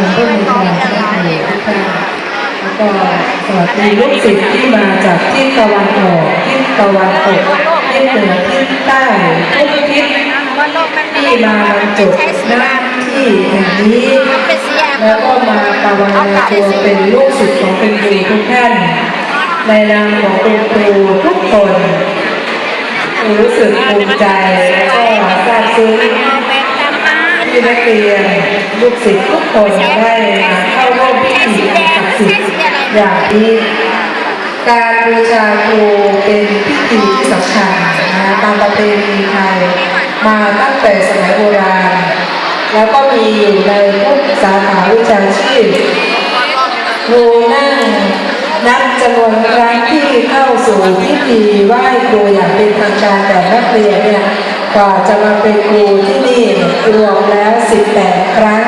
เราก็มีความรักในทุกท่านแล้วก็สวัสดีลูกศิษย์ที่มาจากทิศตะวันออกทิศตะวันตกทิศเหนือทิศใต้ทุกทิศที่มาบรรจุหน้าที่แห่งนี้แล้วก็มาภาวนาตัวเป็นลูกศิษย์ของเป็นครูทุกท่านในนามของเป็นครูทุกคนรู้สึกภูมิใจและก็ซาบซึ้ง ที่นักเรียนลูกศิษย์ทุกคนได้มาเข้าร่วมพิธีอันศักดิ์สิทธิ์อย่างนี้การบูชาครูเป็นพิธีที่สำคัญนะตามประเพณีไทยมาตั้งแต่สมัยโบราณ แล้วก็มีอยู่ในทุกสาขาวิชาชีพครูนั่งนับจำนวนครั้งที่เข้าสู่พิธีไหว้ครูอย่างเป็นทางการแต่นักเรียนเนี่ย กว่าจะมาเป็นครูที่นี่รวมแล้ว 18 ครั้ง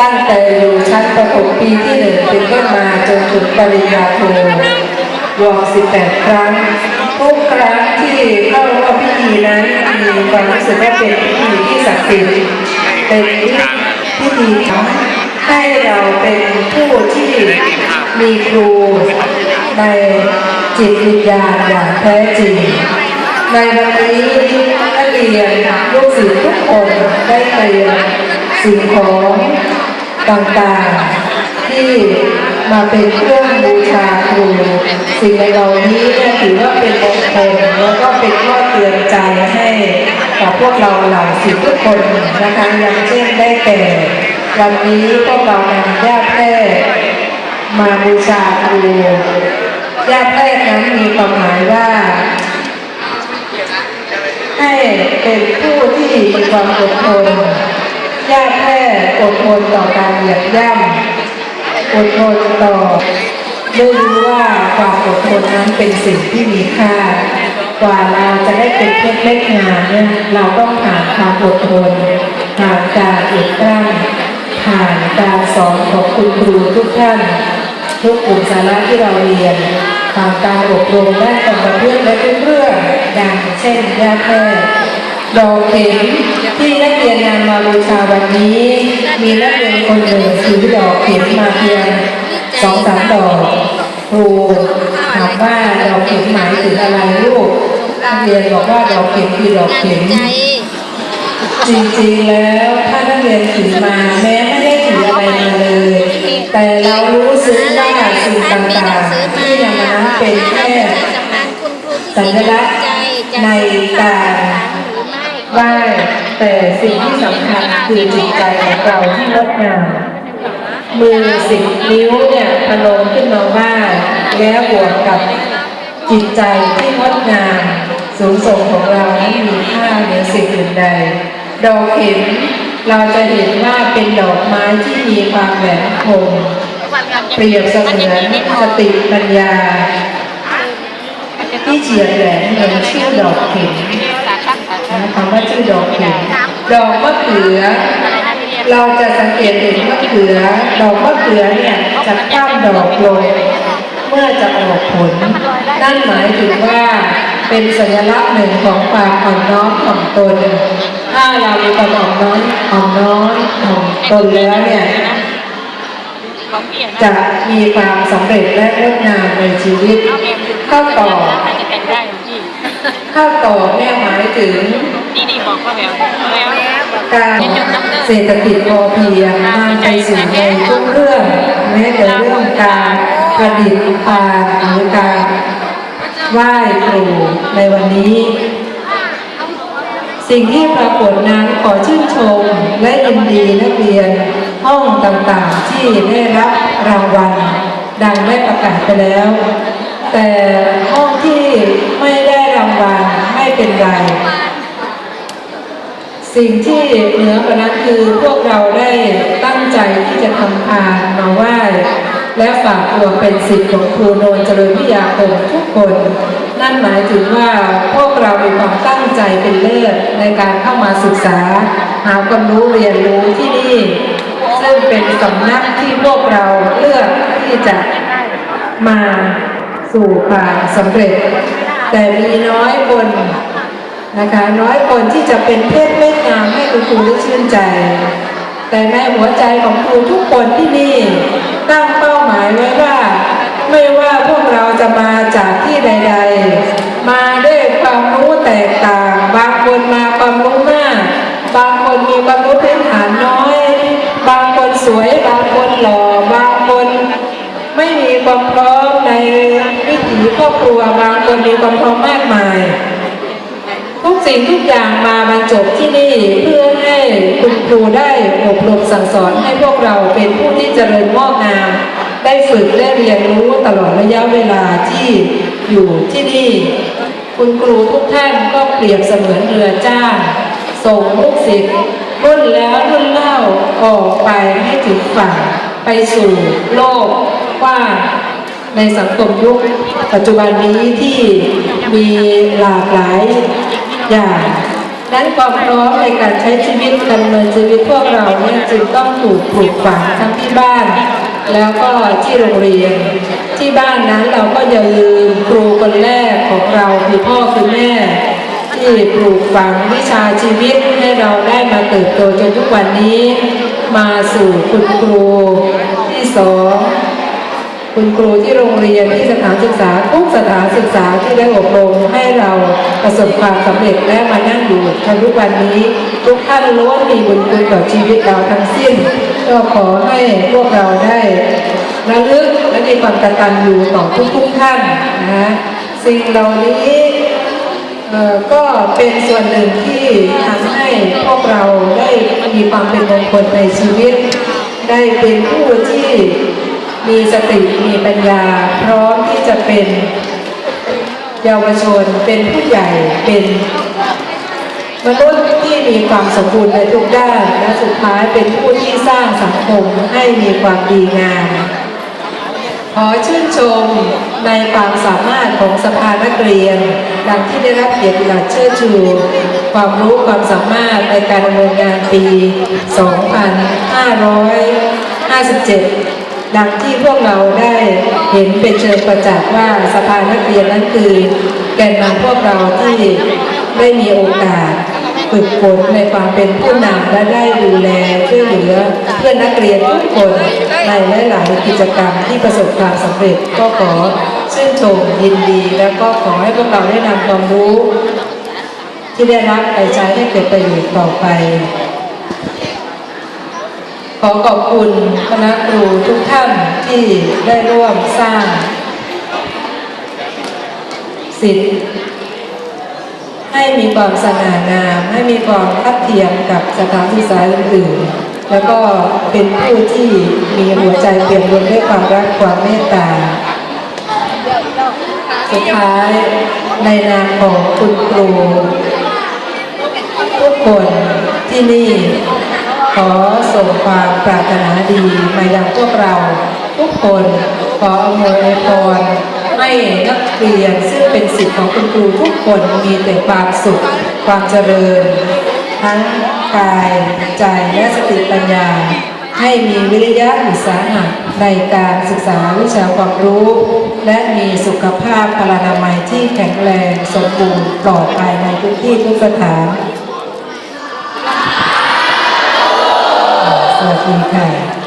ตั้งแต่อยู่ชั้นประถมปีที่หนึ่งเป็นต้นมาจนถึงปริญญาโทรวม 18 ครั้ง ทุกครั้งที่เข้าร่วมพิธีนั้นมีความรู้สึกว่าเป็นพิธีที่ศักดิ์สิทธิ์เป็นพิธีทำให้เราเป็นผู้ที่มีครูในจิตวิญญาณอย่างแท้จริง ในวันนี้นักเรียนลูกศิษย์ทุกคนได้เตรียมสิ่งของต่างๆ ที่มาเป็นเครื่องบูชาครูสิ่งเหล่านี้ถือว่าเป็นมงคลแล้วก็เป็นข้อเตือนใจให้กับพวกเราเหล่าศิษย์ทุกคนนะคะอย่างเช่นได้แก่วันนี้พวกเรานำญาติแพทย์มาบูชาครูญาติแพทย์นั้นมีความหมายว่า ให้เป็นผู้ที่มีความอดทนญาติแพทย์อดทนต่อการเหยียบย่ำอดทนต่อไม่รู้ว่าความอดทนนั้นเป็นสิ่งที่มีค่า กว่าเราจะได้เป็นเพชรเล็กงานเนี่ยเราต้องผ่านความอดทนผ่านการอดกลั้นผ่านการสอนของคุณครูทุกท่าน ทุกกลุ่มสาระที่เราเรียนผ่านการอบรมด้านการประพฤติและเรื่องอย่างเช่นยาแพทย์ดอกเข็มที่นักเรียนนำมาบูชาวันนี้ มีนักเรียนคนหนึ่งถือดอกเข็มมาเพียงสองสามดอกครูถามว่าดอกเข็มหมายถึงอะไรลูกนักเรียนบอกว่าดอกเข็มคือดอกเข็มจริงๆแล้วถ้านักเรียนถือมาแม้ไม่ได้ถืออะไรมาเลย แต่เรารู้ซึ้งว่า สิ่งต่างๆที่นำมานั้นเป็นแค่สัญลักษณ์ในการไหว้แต่สิ่งที่สำคัญคือจิตใจของเราที่งดงามมือสิบนิ้วเนี่ยพนมขึ้นมาไหว้แล้วบวกกับจิตใจที่งดงามสูงส่งของเรานั้นมีค่าเหนือสิ่งอื่นใดดอกเข็มเราจะเห็นว่าเป็นดอกไม้ที่มีความแหลมคม เปรียบเสมือนสติปัญญา ที่เฉียดแหลมเหมือนชื่อดอกเข็มนะคำว่าชื่อดอกเข็มดอกมะเขือ เราจะสังเกตเห็นมะเขือ ดอกมะเขือเนี่ยจะคว่ำดอกลงเมื่อจะออกผล นั่นหมายถึงว่าเป็นสัญลักษณ์หนึ่งของความอ่อนน้อมถ่อมตน ถ้าเรามีความอ่อนน้อมอ่อนน้อมถ่อมตนแล้วเนี่ย จะมีความสำเร็จและงดงามในชีวิต เข้าต่อจะเป็นได้พี่เข้าต่อเนี่ยหมายถึงดีดีบอกว่าแบบแล้วการเศรษฐกิจพอเพียงนำไปสู่ในทุกเรื่องแม้แต่เรื่องการประดิษฐ์การหรือการไหว้ครูในวันนี้ สิ่งที่ปรากฏนั้นขอชื่นชมและยินดีนักเรียน ห้องต่างๆที่ได้รับรางวัลดังได้ประกาศไปแล้ว แต่ห้องที่ไม่ได้รางวัลไม่เป็นไร สิ่งที่เหนือกว่านั้นคือพวกเราได้ตั้งใจที่จะทำทานมาไหว้และฝากตัวเป็นสิทธิ์ของครูโนนเจริญวิทยาคมทุกคน นั่นหมายถึงว่าพวกเรามีความตั้งใจเป็นเลิศในการเข้ามาศึกษา หาความรู้เรียนรู้ที่นี่ ซึ่งเป็นสำนักที่พวกเราเลือกที่จะมาสู่ความสำเร็จ แต่มีน้อยคนนะคะน้อยคนที่จะเป็นเพศเม็ดงามให้คุณครูได้ชื่นใจ แต่ในหัวใจของครูทุกคนที่นี่ตั้งเป้าหมายไว้ว่า ไม่ว่าพวกเราจะมาจากที่ใด ๆ มาด้วยความรู้แตกต่าง บางคนมาความรู้มาก บางคนมีความรู้พื้นฐานน้อยงคน สวยบางคนหล่อบางคน ไม่มีความพร้อมในวิถีครอบครัวบางคนมีความพร้อมมากมาย ทุกสิ่งทุกอย่างมาบรรจบที่นี่เพื่อให้คุณครูได้อบรมสั่งสอนให้พวกเราเป็นผู้ที่เจริญงอกงาม ได้ฝึกได้เรียนรู้ตลอดระยะเวลาที่อยู่ที่นี่ คุณครูทุกท่านก็เปรียบเสมือนเรือจ้างส่งลูกศิษย์ รุ่นแล้วรุ่นเล่าออกไปให้ถึงฝั่งไปสู่โลกกว้างในสังคมยุคปัจจุบันนี้ที่มีหลากหลายอย่างนั้นความพร้อมในการใช้ชีวิตดำเนินชีวิตพวกเราเนี่ยจึงต้องถูกปลูกฝังทั้งที่บ้าน แล้วก็ที่โรงเรียน ที่บ้านนั้นเราก็อย่าลืมครูคนแรกของเราคือพ่อคือแม่ ที่ปลูกฝังวิชาชีวิตใเราได้มาเติบโตจนทุกวันนี้ มาสู่คุณครูที่สองคุณครูที่โรงเรียนที่สถานศึกษาทุกสถานศึกษาที่ได้อบรมให้เราประสบความสำเร็จและมานั่งอยู่จนทุกวันนี้ ทุกท่านล้วนมีบุญคุณต่อชีวิตเราทั้งสิ้น ก็ขอให้พวกเราได้ระลึกและมีความกตัญญูต่อทุกๆท่านนะสิ่งเหล่านี้ ก็เป็นส่วนหนึ่งที่ทำให้พวกเราได้มีความเป็นมงคลในชีวิต ได้เป็นผู้ที่มีสติมีปัญญา พร้อมที่จะเป็นเยาวชนเป็นผู้ใหญ่เป็นมนุษย์ที่มีความสมบูรณ์ในทุกด้านและสุดท้ายเป็นผู้ที่สร้างสังคมให้มีความดีงาม ขอชื่นชมในความสามารถของสภานักเรียน ดังที่ได้รับเกียรติบัตรเชิดชูความรู้ความสามารถในการดำเนินงานปี 2557 ดังที่พวกเราได้เห็นเป็นเชิงประจักษ์ว่าสภานักเรียนนั้นคือ แกนนำพวกเราที่ได้มีโอกาส ฝึกฝนในความเป็นผู้นำและได้ดูแลช่วยเหลือเพื่อนนักเรียนทุกคนในหลายๆกิจกรรมที่ประสบความสำเร็จก็ขอชื่นชมยินดี แล้วก็ขอให้พวกเราได้นำความรู้ ที่ได้รับไปใช้ให้เกิดประโยชน์ต่อไป ขอขอบคุณคณะครูทุกท่านที่ได้ร่วมสร้างสิทธิ์ ให้มีความสง่างาม ให้มีความทัดเทียมกับสถานศึกษาอื่นๆ แล้วก็เป็นผู้ที่มีหัวใจเปี่ยมล้นด้วยความรักความเมตตา สุดท้ายในนามของคุณครูทุกคนที่นี่ขอส่งความปรารถนาดีมายังพวกเรา ทุกคนขออำนวยพร ให้นักเรียนซึ่งเป็นสิทธิ์ของคุณครูทุกคนมีแต่ความสุขความเจริญ ทั้งกายใจและสติปัญญา ให้มีวิริยะอุตสาหะในการศึกษาวิชาความรู้ และมีสุขภาพพลานามัยที่แข็งแรงสมบูรณ์ปลอดภัยในทุกที่ทุกสถานสวัสดีค่ะ